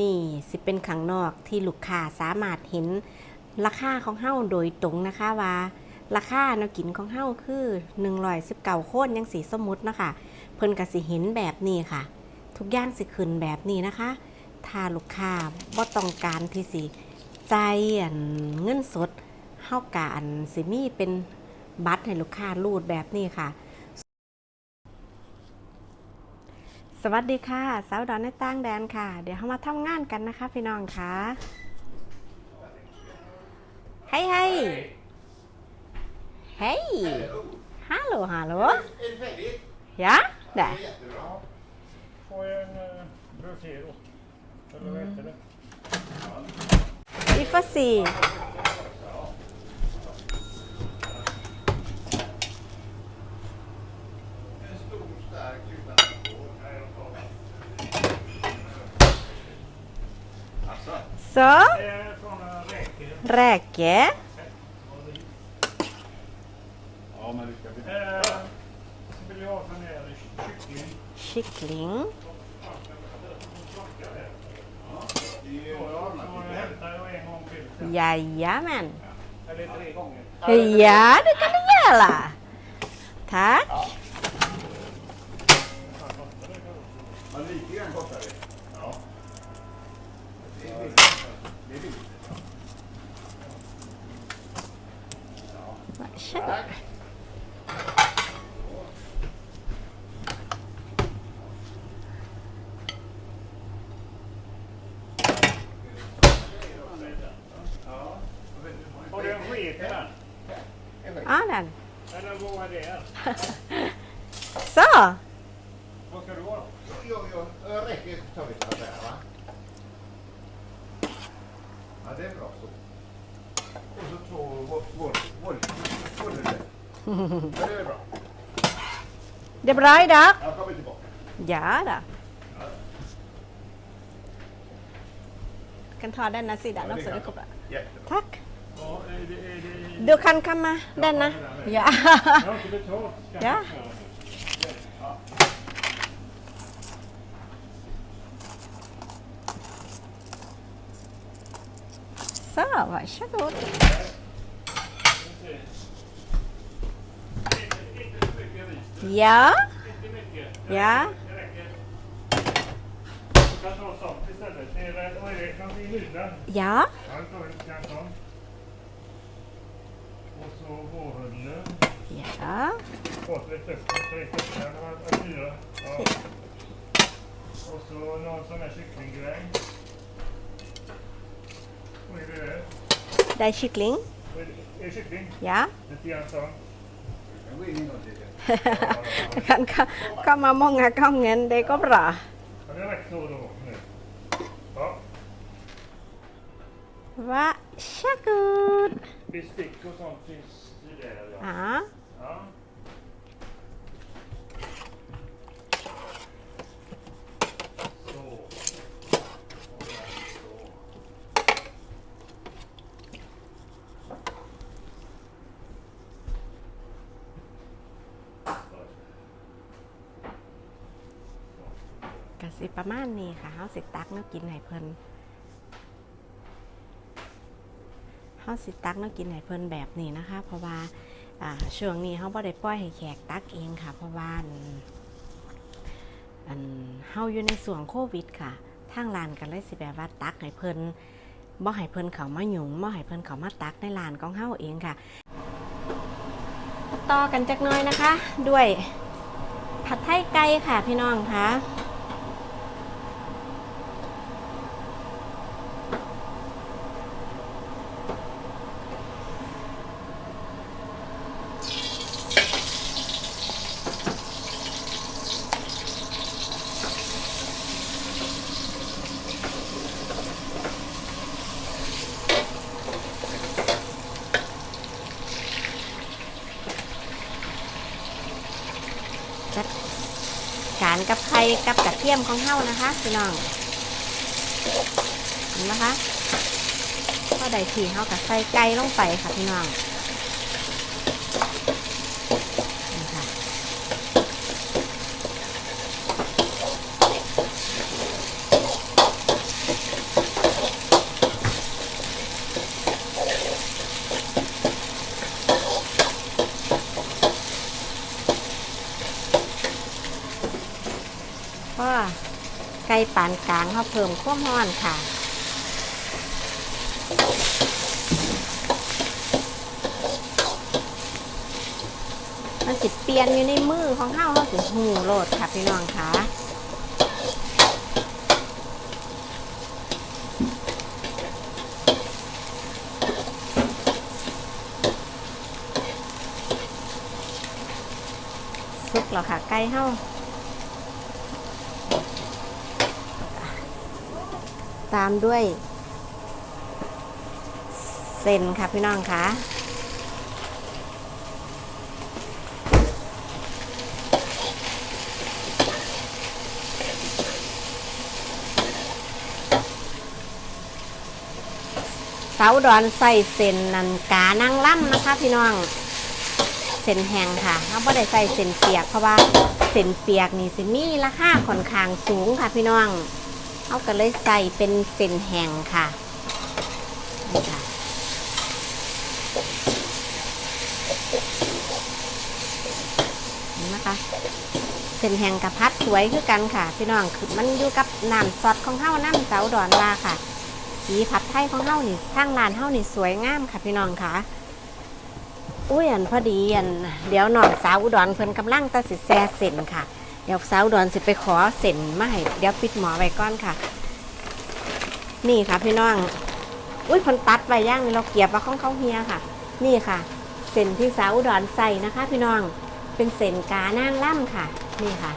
นี่สิเป็นขังนอกที่ลูกค้าสามารถเห็นราคาของเฮาโดยตรงนะคะว่าราคาแนวกินของเฮาคือ119โคนยังสีสมมุตินะคะ เพิ่นก็สิเห็นแบบนี้ค่ะ ทุกอย่างสิขึ้นแบบนี้นะคะ ถ้าลูกค้าบ่ต้องการที่สิจ่ายอันเงินสดเฮากะอันสิมีเป็นบัตรให้ลูกค้ารูดแบบนี้ค่ะ สวัสดีค่ะ สาวดอนในต่างแดนค่ะ เดี๋ยวเข้ามาทำงานกันนะคะพี่น้องค่ะเฮ้ยเฮ้ยเฮ้ยฮัลโหลฮัลโหลยะเด้ Får jag en Så, Det är såna räkor. räke. ja men det ska bli... Eh, så vill jag ha sån här kyckling. Kyckling. Det är ju Ja, så hämtar jag en gång till sen. Jajamän. Eller tre gånger. Ja, det kan du göra. Tack. Ja, lite grann kostar det. Ja. Det är billigt. Det är billigt. Varsågod. Tack. Har du en sked till den? Ja, den. Eller vad är det? Så. Vad ska du ha då? Jo, jo, tutta questa terra ma del rosso questo ciò vuole vuole vuole เรียบร้อยดักอย่าด่ะคันทอดด้านนะสิดักนอกสุดก็บอทักดูคันคำมาด้านนะอย่าอย่า Sava, chegou. Ja? Ja? Ja? Ja. Och så någon sån här. Ja. Lite grann sånt. Jag går in en gång till. Du kan ko- komma många gånger, det går bra. Ja, det räcker så då. Nu. Ja. Varsågod. Bestick och sånt finns det där ja. Ja. ja. Så. Och där så. Så. กสิ ประมาณนี้ค่ะเฮาสิตักแน้กินให้เพิ่นเฮาสิตักแน้กินให้เพิ่นแบบนี้นะคะ เพราะว่าช่วงนี้เฮาบ่ได้ปล่อยให้แขกตักเองค่ะ เพราะว่าอันเฮาอยู่ในส่วงโควิดค่ะทางร้านก็เลยสิแบบว่าตักให้เพิ่นบ่ให้เพิ่นเขามาหยุ่งบ่ให้เพิ่นเขามาตักในร้านของเฮาเองค่ะ ต่อกันจักน่อยนะคะ ด้วยผัดไทยไก่ค่ะพี่น้องค่ะ จัด กับไข่กับกระเทียมของเฮานะคะพี่น้องเห็นไหมคะพอได้ทีเฮากับใส่ไก่ลงไปค่ะพี่น้องนี่ค่ะ ปานกลางเขาเพิ่มความร้อนค่ะ มันสิเปลี่ยนอยู่ในมือของเฮาเขาสิหูโลดค่ะพี่น้องค่ะสุกแล้วค่ะไก่เฮา ตามด้วยเส้นค่ะพี่น้องค่ะเสาดอนใส่เส้นนันกานั่งล่ำนะคะ พี่น้องเส้นแห้งค่ะเราไม่ได้ใส่เส้นเปียกเพราะว่าเส้นเปียกนี่สิมีราคาค่อนข้างสูงค่ะพี่น้อง เอาก็เลยใส่เป็นเส้นแห้งค่ะนี่ค่ะเห็นไหมคะเส้นแห้งกับพัดสวยคือกันค่ะ พี่น้องคือมันอยู่กับน้ำซอสของเฮ้าน้ำเสาดอนลาค่ะ สีผัดไทยของเฮ้านี่ทางร้านเฮ้านี่สวยงามค่ะ พี่น้องค่ะอุ้ยอันพอดีอันเดี๋ยวน้องสาวอุดรเพิ่นกำลังตัดสิแซ่เส้นค่ะ ดี๋ยวสาวอุดรสิไปขอเส้นมาให้เดี๋ยวปิดหมอไว้ก่อนค่ะ นี่ค่ะพี่น้องอุ้ยเพิ่นตัดไว้ย่างนี่เราเกียบว่าของเขาเฮียค่ะ นี่ค่ะ เส้นที่สาวดอุดรใส่นะคะ พี่น้องเป็นเส้นกานางล่ำค่ะ นี่ค่ะ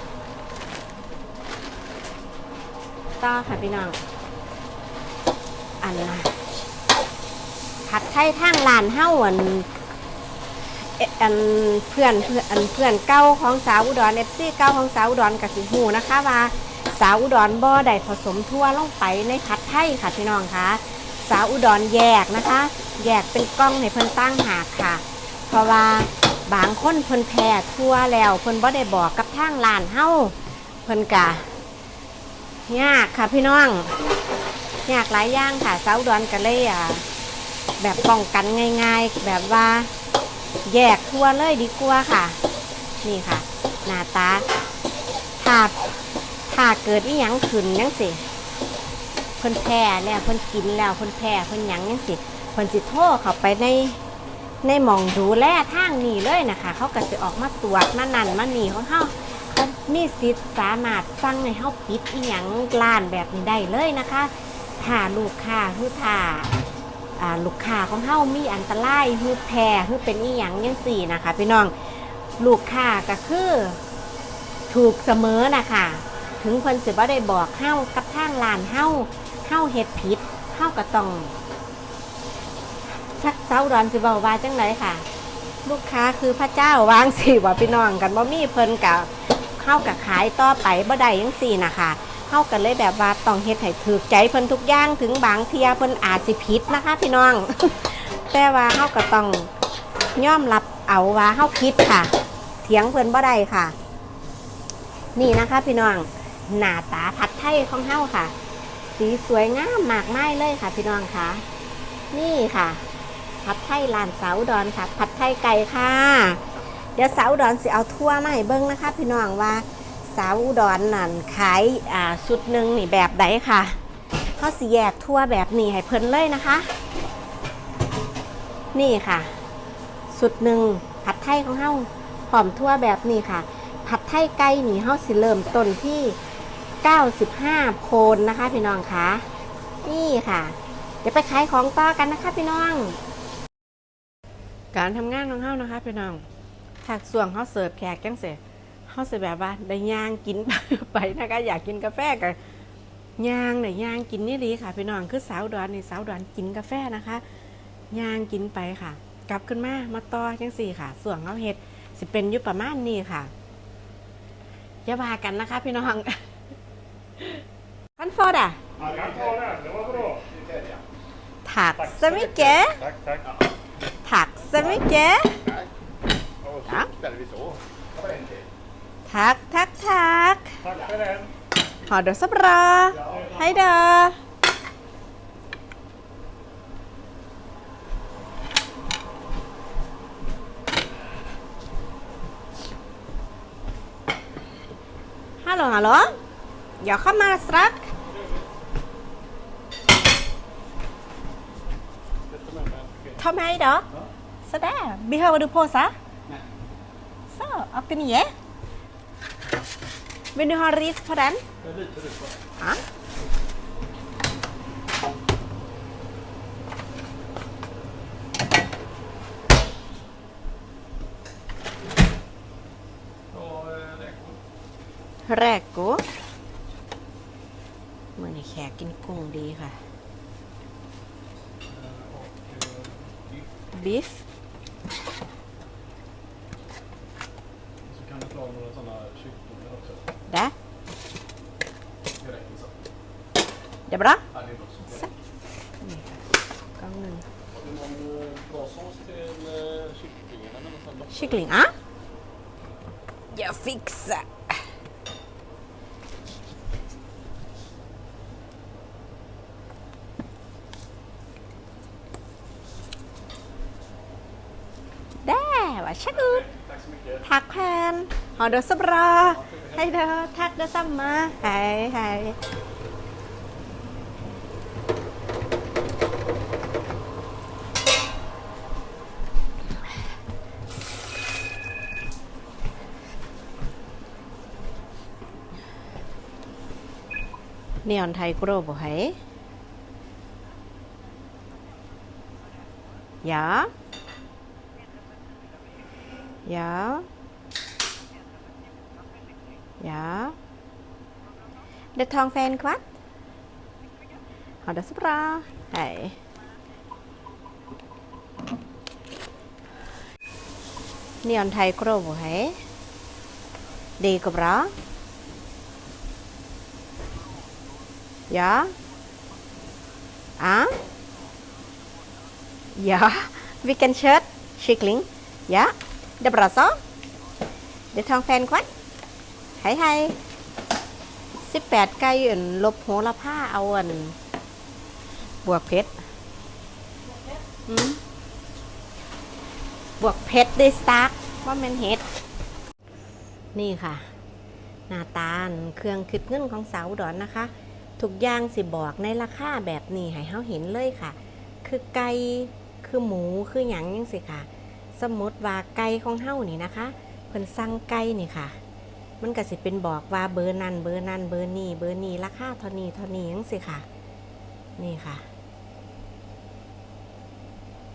ต่อค่ะพี่น้องอันนะผัดไทยทางร้านเฮ้าอัน อันเพื่อนเพื่อนอันเพื่อนเก่าของสาวอุดรเอฟซีเก่าของสาวอุดรกับสิหูนะคะว่าสาวอุดรบ่อได้ผสมทั่วลงไปในผัดไทยค่ะพี่น้องคะสาวอุดรแยกนะคะ แยกเป็นกล้องในเพิ่นตั้งหากค่ะ เพราะว่าบางคนเพิ่นแพ้ทั่วแล้วเพิ่นบ่ได้บอกกับทางร้านเฮาเพิ่นกะยากค่ะพี่น้องยากหลายอย่างค่ะสาวอุดรก็เลยอะแบบป้องกันง่าย ๆ แบบว่า แยกทั่วเลยดีกว่าค่ะ นี่ค่ะ หน้าตาถ้าถ้าเกิดอีหยังขึ้นยังสิเพิ่นแพ้แล้วเพิ่นกินแล้วเพิ่นแพ้เพิ่นหยังยังสิเพิ่นสิโทรเข้าไปในในหมองดูแลทางนี้เลยนะคะ เขาก็สิออกมาตรวจมานั่นมานี่ของเขาเขามีสิทธิ์สามารถสั่งให้เขาปิดอีหยังร้านแบบนี้ได้เลยนะคะถ้าลูกค้าคือถ้าอ่า ลูกค้าของเฮามีอันตรายฮือแพ้ฮือเป็นอีหยังยังสี่นะคะ พี่น้องลูกค้าก็คือถูกเสมอนะคะถึงเพิ่นสิบ่ได้บอกเฮากับทางร้านเฮาเฮาเฮ็ดผิดเฮาก็ต้องชักเซาดอนสิเว้าว่าจังไดค่ะ ลูกค้าคือพระเจ้าวางสิว่าพี่น้องกันบ่มีเพิ่นกับเฮากับขายต่อไปบ่ได้ยังสี่นะคะ เฮากันเลยแบบว่าต้องเฮ็ดให้ถูกใจเพิ่นทุกอย่างถึงบางเทียเพิ่นอาจสิผิดนะคะ พี่น้อง แต่ว่าเฮาก็ต้องยอมรับเอาว่าเฮาผิดค่ะ เถียงเพิ่นบ่ได้ค่ะ นี่นะคะพี่น้องหน้าตาผัดไทยของเฮาค่ะ สีสวยงามมากมายเลยค่ะ พี่น้องค่ะ นี่ค่ะผัดไทยลานเสาดอนค่ะผัดไทยไก่ค่ะ เดี๋ยวเสาดอนสิเอาทั่วมาให้เบิ้งนะคะ พี่น้องว่า สาวอุดรนั่นขายอ่าชุดหนึ่งนี่แบบใดค่ะเขาสิแยกทั่วแบบนี้ให้เพิ่นเลยนะคะ นี่ค่ะสุดหนึ่งผัดไทยของเฮาหอมทั่วแบบนี้ค่ะ ผัดไทยไก่นี่เฮาสิเริ่มต้นที่ 95โพนนะคะพี่น้องคะนี่ค่ะ เดี๋ยวไปขายของต่อกันนะคะพี่น้อง การทำงานของเฮานะคะพี่น้องถักส่วงเฮาเสิร์ฟแขกจังเส เฮาสิแบบว่าได้ย่างกินไปนะคะอยากกินกาแฟกับย่างเนี่ยย่างกินนี่ดีค่ะพี่น้องคือสาวดอนนี่สาวดอนกินกาแฟนะคะย่างกินไปค่ะ กลับขึ้นมามาต่อจังสี่ค่ะ ส่วนเฮาเฮ็ดสิเป็นอยู่ประมาณนี้ค่ะอย่าว่ากันนะคะ พี่น้องคันฟอดอะ Ja, kan ta den. Det var bra. Kriteria. ถักสมิเกะ Tack, tack. ถักสมิเกะ Nej. Och Ja. Ställer vi så. Ta bara en till. ทักทักทัก Tack för den. หอเดอสับรอให้เดอฮัลโหลฮัลโหล Jag kommer strax. Ta med då. Sådär. Behöver du påsar? Nej. Så, 89. Vill du ha ris på den? Det är lite ris på det. Ja. Och eh, räkor. แรกกูเมื่อในแขกกินกุ้งดีค่ะ Eh, Och eh, biff. บิฟ Så kan du ta några sådana kycklingar också. ได้ Det räcker så. เดี๋ยวบร้อ Ja, det är också. สักนี่ค่ะกล้องหนึ่ง Har du någon eh, bra sås till eh, kycklingarna? Någon sån dopp? ชิคลิงอะอย่าฟิกซ์อะได้ว่าชักอุด ทักแพนหอเดอสับรอให้เดอทักเดอซัำมาหายหานียอนไทยกรอบ่ไหยยา Ja. Ja. Ja. Det tar ungefär en kvart. Ha det så bra. Hej. Neon Thai Grove hej. Det går bra. Ja. Ja. Ja. Vilken kött? Kyckling? Ja. Det är bra så. Det tar ungefär en kvart. Hej hej 18ไก่อันลบโหระผ้าเอาอันบวกเพชรบวกเพชรด้วยสตาร์กว่ามันเฮ็ด นี่ค่ะ หน้าตาอันเครื่องคิดเงินของสาวดอนนะคะ ทุกอย่างสิบอกในราคาแบบนี้ให้เฮาเห็นเลยค่ะ คือไก่คือหมูคือหยังยังสิค่ะ สมมติว่าไก่ของเฮานี่นะคะเพิ่นสั่งไก่นี่ค่ะ มันก็สิเป็นบอกว่าเบอร์นั้นเบอร์นั้นเบอร์นี้เบอร์นี้ราคาเท่านี้เท่านี้ยังสิค่ะ นี่ค่ะ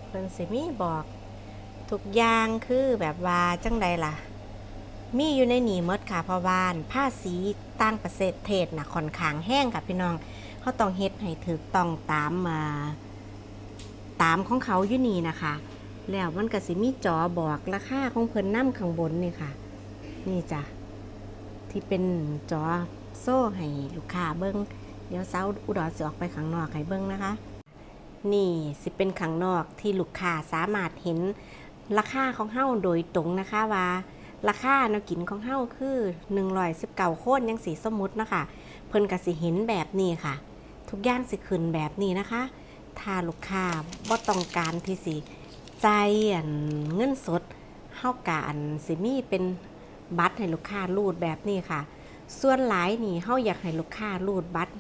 เพิ่นสิมีบอกทุกอย่างคือแบบว่าจังใดล่ะ มีอยู่ในหนีมดค่ะพราะว่าภาษีต่างประเทศเทศน่ะค่อนข้างแห้งค่ะพี่น้องเขาต้องเฮ็ดให้ถูกต้องตามมาตามของเขาอยู่นี่นะคะ แล้วมันก็สิมีจอบอกราคาของเพิ่นนํข้างบนนี่ค่ะ นี่จ้ะที่เป็นจอโซ่ให้ลูกค้าเบิ้งเดี๋ยวเซาอุดรสิออกไปข้างนอกให้เบิ้งนะคะ นี่สิเป็นข้างนอกที่ลูกค้าสามารถเห็นราคาของเฮาโดยตรงนะคะว่าราคาแนวกินของเฮาคือ119โคนยังสีสมมุตินะคะเพิ่นก็สิเห็นแบบนี้ค่ะ ทุกอย่างสิขึ้นแบบนี้นะคะ ถ้าลูกค้าบ่ต้องการที่สิ จ่ายอันเงินสดเฮากะอันสิมีเป็นบัตรให้ลูกค้ารูดแบบนี้ค่ะ ส่วนหลายนี่เฮาอยากให้ลูกค้ารูดบัตร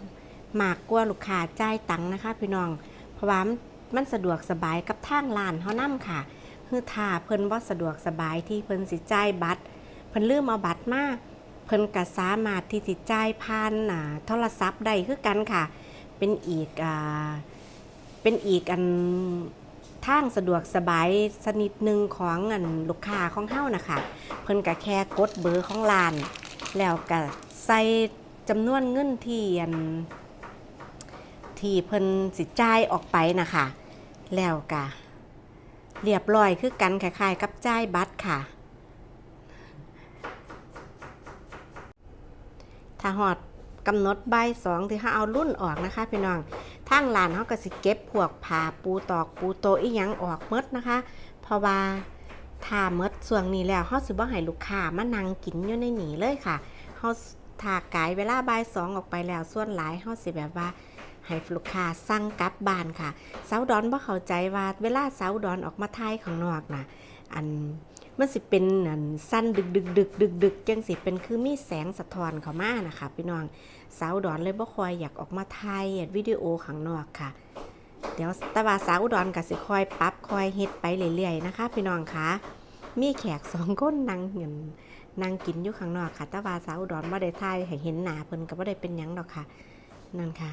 มากกว่าลูกค้าจ่ายตังค์นะคะ พี่น้อง เพราะว่ามันมันสะดวกสบายกับทางร้านเฮานํค่ะคือถ้าเพิ่นบ่สะดวกสบายที่เพิ่นสิจ่ายบัตร เพิ่นลืมเอาบัตรมาเพิ่นก็สามารถที่สิจ่ายผ่านอ่าโทรศัพท์ได้คือกันค่ะ เป็นอีกอ่าเป็นอีกอัน ทางสะดวกสบายสนิดหนึ่งของอันลูกค้าของเฮานะคะเพิ่นก็แค่กดเบอร์ของร้าน แล้วก็ใส่จำนวนเงินที่อันที่เพิ่นสิจ่ายออกไปนะคะ แล้วก็เรียบร้อยคือกันคล้ายๆกับจ่ายบัตรค่ะ ถ้าหอดกำหนดใบสองที่เขาเอารุ่นออกนะคะพี่น้อง ทางร้านเขาก็สิเก็บพวกผ้าปูตอกปูโตอีหยังออกหมดนะคะ เพราะว่าถ้าเมดส่วนนี้แล้วเฮาสิบ่ให้ลูกค้ามานั่งกินอยู่ในนี้เลยค่ะเฮาถ้ากายเวลาบ่ายสองออกไปแล้วส่วนหลายเฮาสิแบบว่าให้ลูกค้าสั่งกลับบ้านค่ะเสาดอนบ่เข้าใจว่าเวลาเสาดอนออกมาทายข้างนอกน่ะอัน มันสิเป็นอันสั้นดึกดึกดึกดึกดึกจังสิเป็นคือมีแสงสะท้อนเข้ามานะคะพี่น้องสาวดอนเลยบ่คอยอยากออกมาถ่ายวิดีโอข้างนอกค่ะ เดี๋ยวแตว่าสาวดอุดรก็สิคอยปรับคอยเฮ็ดไปเรื่อยๆนะคะ พี่น้องคะมีแขกสองคนนั่งเงินนั่งกินอยู่ข้างนอกค่ะแตว่าสาวดอุดรบ่ได้ถ่ายให้เห็นหน้าเพิ่นก็บ่ได้เป็นหยังดอกค่ะ นั่นค่ะ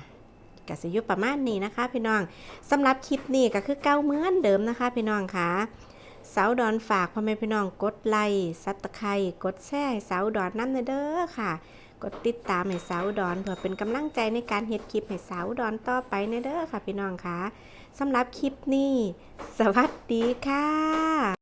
กสิยู่ประมาณนี้นะคะ พี่น้องสำหรับคลิปนี้ก็คือเก้าเหมือนเดิมนะคะ พี่น้องค่ะ สาวดอนฝากพ่อแม่พี่น้องกดไลค์ซับตะไคร่กดแชร์ให้สาวดอนน้ำเด้อค่ะ กดติดตามให้สาวดอนเพื่อเป็นกำลังใจในการเฮ็ดคลิปให้สาวดอนต่อไปเด้อค่ะ พี่น้องค่ะสำหรับคลิปนี้ สวัสดีค่ะ